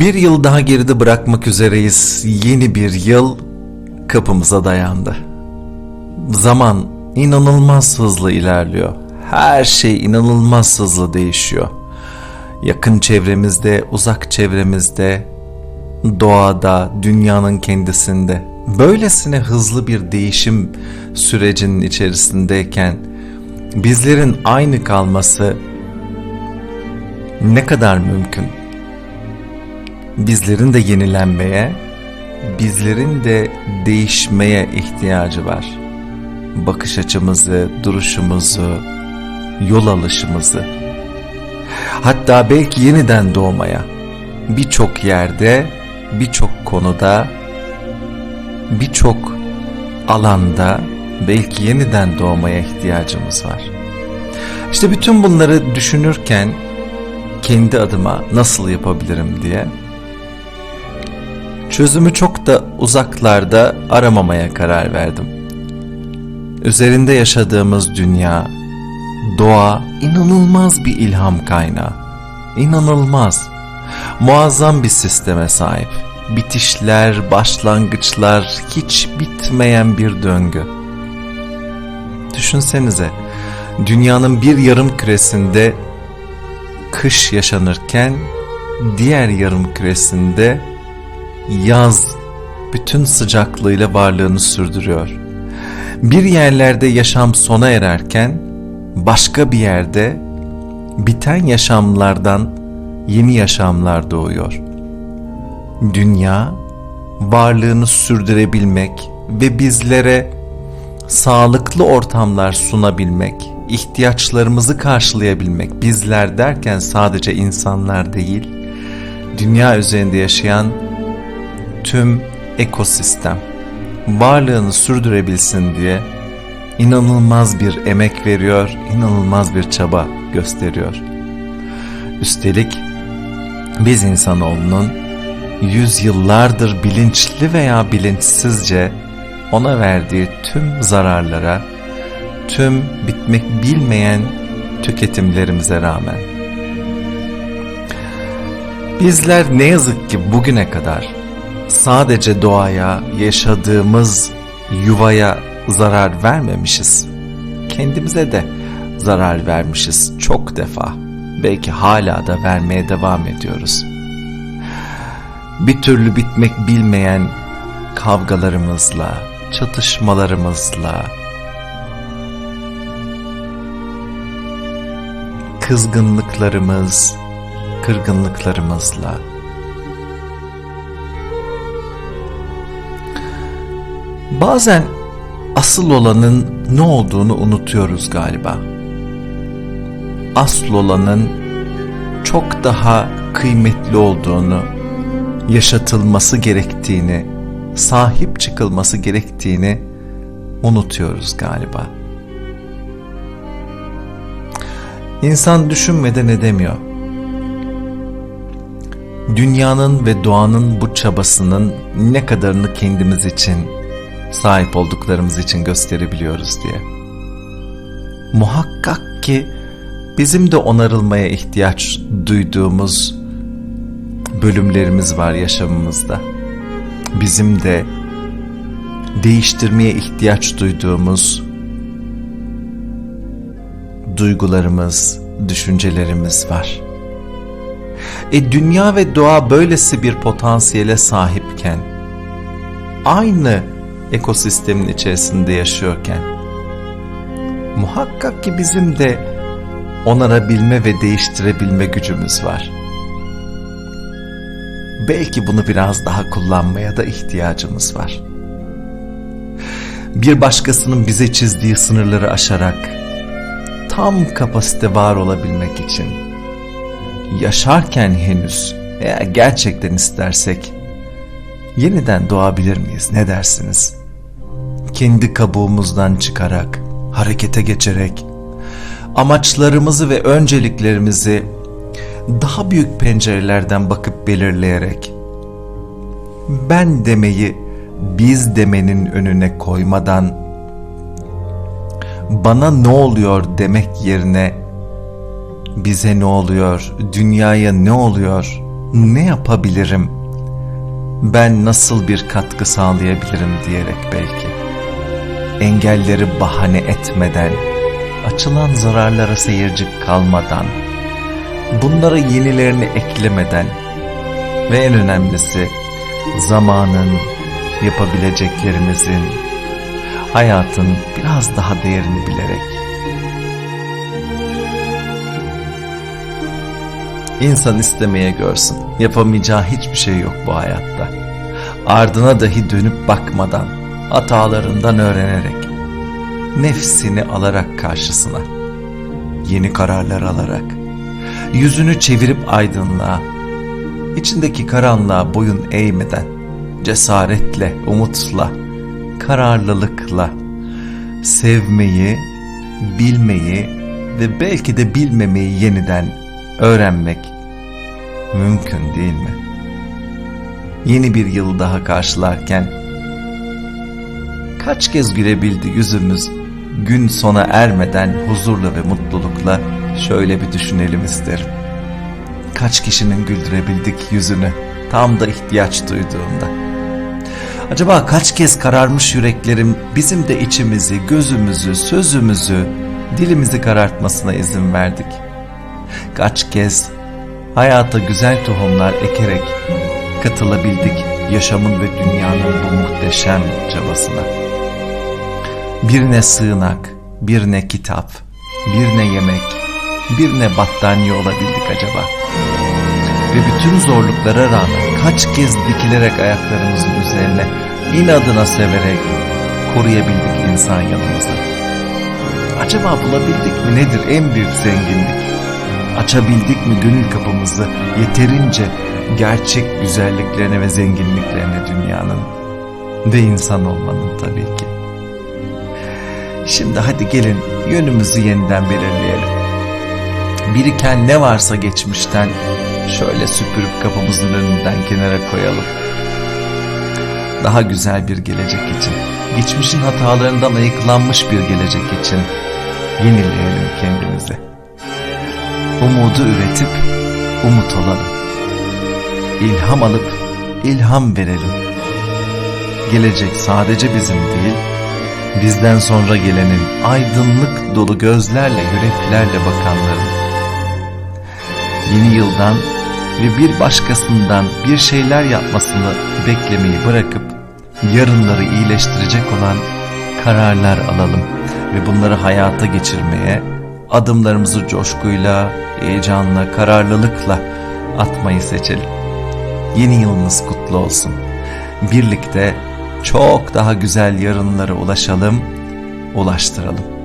Bir yıl daha geride bırakmak üzereyiz. Yeni bir yıl kapımıza dayandı. Zaman inanılmaz hızlı ilerliyor. Her şey inanılmaz hızlı değişiyor. Yakın çevremizde, uzak çevremizde, doğada, dünyanın kendisinde. Böylesine hızlı bir değişim sürecinin içerisindeyken bizlerin aynı kalması ne kadar mümkün? Bizlerin de yenilenmeye, bizlerin de değişmeye ihtiyacı var. Bakış açımızı, duruşumuzu, yol alışımızı. Hatta belki yeniden doğmaya. Birçok yerde, birçok konuda, birçok alanda belki yeniden doğmaya ihtiyacımız var. İşte bütün bunları düşünürken kendi adıma nasıl yapabilirim diye çözümü çok da uzaklarda aramamaya karar verdim. Üzerinde yaşadığımız dünya, doğa inanılmaz bir ilham kaynağı. İnanılmaz. Muazzam bir sisteme sahip. Bitişler, başlangıçlar, hiç bitmeyen bir döngü. Düşünsenize, dünyanın bir yarım küresinde kış yaşanırken diğer yarım küresinde yaz bütün sıcaklığıyla varlığını sürdürüyor. Bir yerlerde yaşam sona ererken başka bir yerde biten yaşamlardan yeni yaşamlar doğuyor. Dünya varlığını sürdürebilmek ve bizlere sağlıklı ortamlar sunabilmek, ihtiyaçlarımızı karşılayabilmek, bizler derken sadece insanlar değil, dünya üzerinde yaşayan tüm ekosistem varlığını sürdürebilsin diye inanılmaz bir emek veriyor, inanılmaz bir çaba gösteriyor. Üstelik biz insanoğlunun yüzyıllardır bilinçli veya bilinçsizce ona verdiği tüm zararlara, tüm bitmek bilmeyen tüketimlerimize rağmen. Bizler ne yazık ki bugüne kadar sadece doğaya, yaşadığımız yuvaya zarar vermemişiz. Kendimize de zarar vermişiz çok defa. Belki hala da vermeye devam ediyoruz. Bir türlü bitmek bilmeyen kavgalarımızla, çatışmalarımızla, kızgınlıklarımız, kırgınlıklarımızla Bazen asıl olanın ne olduğunu unutuyoruz galiba. Asıl olanın çok daha kıymetli olduğunu, yaşatılması gerektiğini, sahip çıkılması gerektiğini unutuyoruz galiba. İnsan düşünmeden edemiyor. Dünyanın ve doğanın bu çabasının ne kadarını kendimiz için sahip olduklarımız için gösterebiliyoruz diye. Muhakkak ki bizim de onarılmaya ihtiyaç duyduğumuz bölümlerimiz var yaşamımızda. Bizim de değiştirmeye ihtiyaç duyduğumuz duygularımız, düşüncelerimiz var. E dünya ve doğa böylesi bir potansiyele sahipken aynı ekosistemin içerisinde yaşıyorken muhakkak ki bizim de onarabilme ve değiştirebilme gücümüz var. Belki bunu biraz daha kullanmaya da ihtiyacımız var. Bir başkasının bize çizdiği sınırları aşarak tam kapasite var olabilmek için yaşarken henüz eğer gerçekten istersek yeniden doğabilir miyiz ne dersiniz? Kendi kabuğumuzdan çıkarak, harekete geçerek, amaçlarımızı ve önceliklerimizi daha büyük pencerelerden bakıp belirleyerek, ben demeyi biz demenin önüne koymadan, bana ne oluyor demek yerine, bize ne oluyor, dünyaya ne oluyor ne yapabilirim? Ben nasıl bir katkı sağlayabilirim diyerek belki. Engelleri bahane etmeden, açılan zararlara seyirci kalmadan, bunlara yenilerini eklemeden ve en önemlisi zamanın, yapabileceklerimizin, hayatın biraz daha değerini bilerek. İnsan istemeye görsün. Yapamayacağı hiçbir şey yok bu hayatta. Ardına dahi dönüp bakmadan, hatalarından öğrenerek, nefsini alarak karşısına, yeni kararlar alarak, yüzünü çevirip aydınlığa, içindeki karanlığa boyun eğmeden, cesaretle, umutla, kararlılıkla sevmeyi, bilmeyi ve belki de bilmemeyi yeniden öğrenmek mümkün değil mi? Yeni bir yıl daha karşılarken kaç kez gülebildi yüzümüz gün sona ermeden huzurla ve mutlulukla şöyle bir düşünelim isterim. Kaç kişinin güldürebildik yüzünü tam da ihtiyaç duyduğunda. Acaba kaç kez kararmış yüreklerim bizim de içimizi, gözümüzü, sözümüzü, dilimizi karartmasına izin verdik? Kaç kez hayata güzel tohumlar ekerek katılabildik yaşamın ve dünyanın bu muhteşem çabasına? Birine sığınak, birine kitap, birine yemek, birine battaniye olabildik acaba? Ve bütün zorluklara rağmen kaç kez dikilerek ayaklarımızın üzerine inadına severek koruyabildik insan yanımızı. Acaba bulabildik mi nedir en büyük zenginlik? Açabildik mi gönül kapımızı yeterince gerçek güzelliklerine ve zenginliklerine dünyanın ve insan olmanın tabii ki. Şimdi hadi gelin yönümüzü yeniden belirleyelim. Biriken ne varsa geçmişten şöyle süpürüp kapımızın önünden kenara koyalım. Daha güzel bir gelecek için, geçmişin hatalarından ayıklanmış bir gelecek için yenileyelim kendimizi. Umudu üretip umut olalım. İlham alıp ilham verelim. Gelecek sadece bizim değil, bizden sonra gelenin aydınlık dolu gözlerle, yüreklerle bakanların. Yeni yıldan ve bir başkasından bir şeyler yapmasını beklemeyi bırakıp yarınları iyileştirecek olan kararlar alalım ve bunları hayata geçirmeye adımlarımızı coşkuyla, heyecanla, kararlılıkla atmayı seçelim. Yeni yılınız kutlu olsun. Birlikte çok daha güzel yarınlara ulaşalım, ulaştıralım.